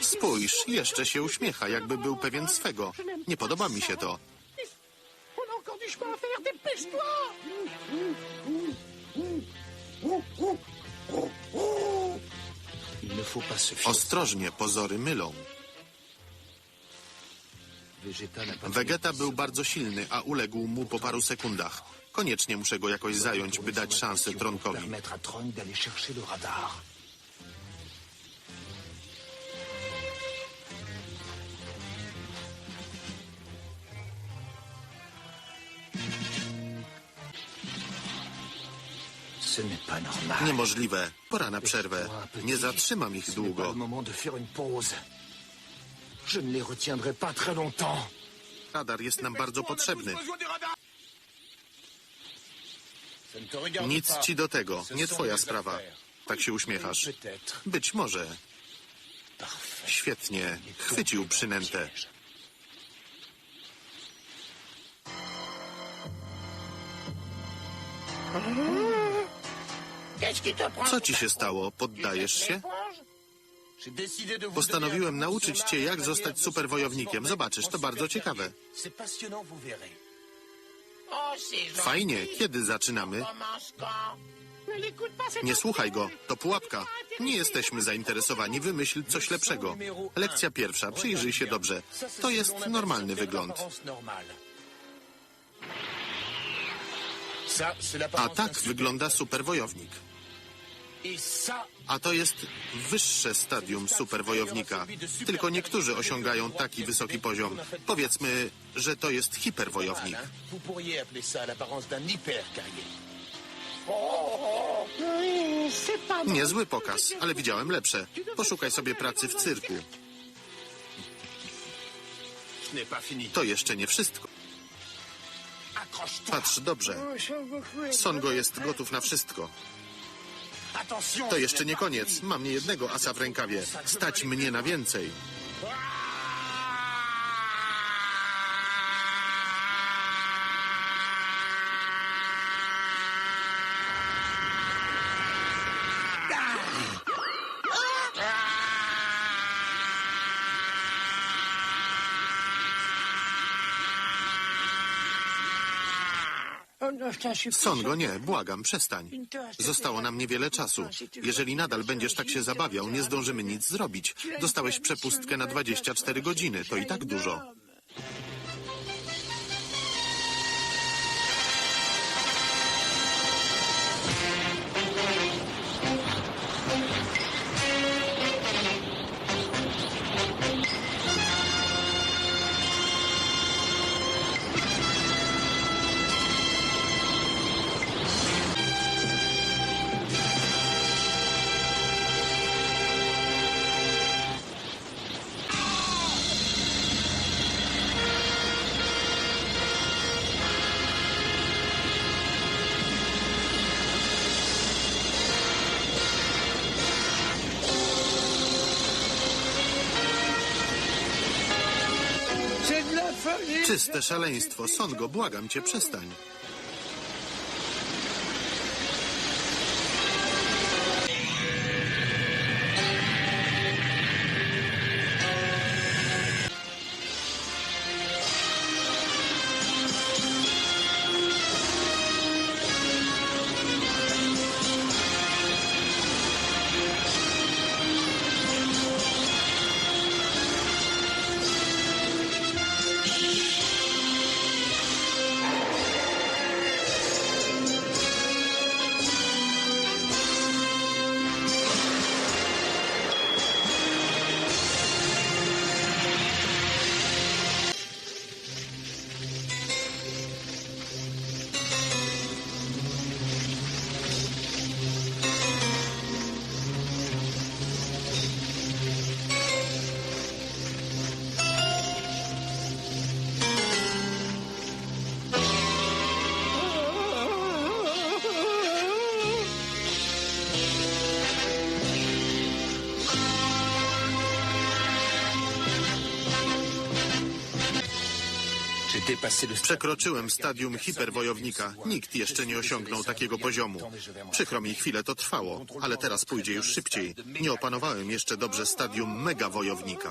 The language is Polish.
Spójrz, jeszcze się uśmiecha, jakby był pewien swego. Nie podoba mi się to. Ostrożnie, pozory mylą. Vegeta był bardzo silny, a uległ mu po paru sekundach. Koniecznie muszę go jakoś zająć, by dać szansę Tronkowi. Niemożliwe. Pora na przerwę. Nie zatrzymam ich długo. moment de faire une pause. Je ne les retiendrai pas très longtemps. Radar jest nam bardzo potrzebny. Nic ci do tego. Nie twoja sprawa. Tak się uśmiechasz. Być może. Świetnie. Chwycił przynętę. Co ci się stało? Poddajesz się? Postanowiłem nauczyć cię, jak zostać superwojownikiem. Zobaczysz, to bardzo ciekawe. Fajnie. Kiedy zaczynamy? Nie słuchaj go. To pułapka. Nie jesteśmy zainteresowani. Wymyśl coś lepszego. Lekcja pierwsza. Przyjrzyj się dobrze. To jest normalny wygląd. A tak wygląda superwojownik. A to jest wyższe stadium superwojownika. Tylko niektórzy osiągają taki wysoki poziom. Powiedzmy, że to jest hiperwojownik. Niezły pokaz, ale widziałem lepsze. Poszukaj sobie pracy w cyrku. To jeszcze nie wszystko. Patrz dobrze. Songo jest gotów na wszystko. To jeszcze nie koniec. Mam niejednego asa w rękawie. Stać mnie na więcej. Songo, nie, błagam, przestań. Zostało nam niewiele czasu. Jeżeli nadal będziesz tak się zabawiał, nie zdążymy nic zrobić. Dostałeś przepustkę na 24 godziny. To i tak dużo. Czyste szaleństwo. Songo, błagam cię, przestań. Przekroczyłem stadium hiperwojownika. Nikt jeszcze nie osiągnął takiego poziomu. Przykro mi, chwilę to trwało, ale teraz pójdzie już szybciej. Nie opanowałem jeszcze dobrze stadium megawojownika.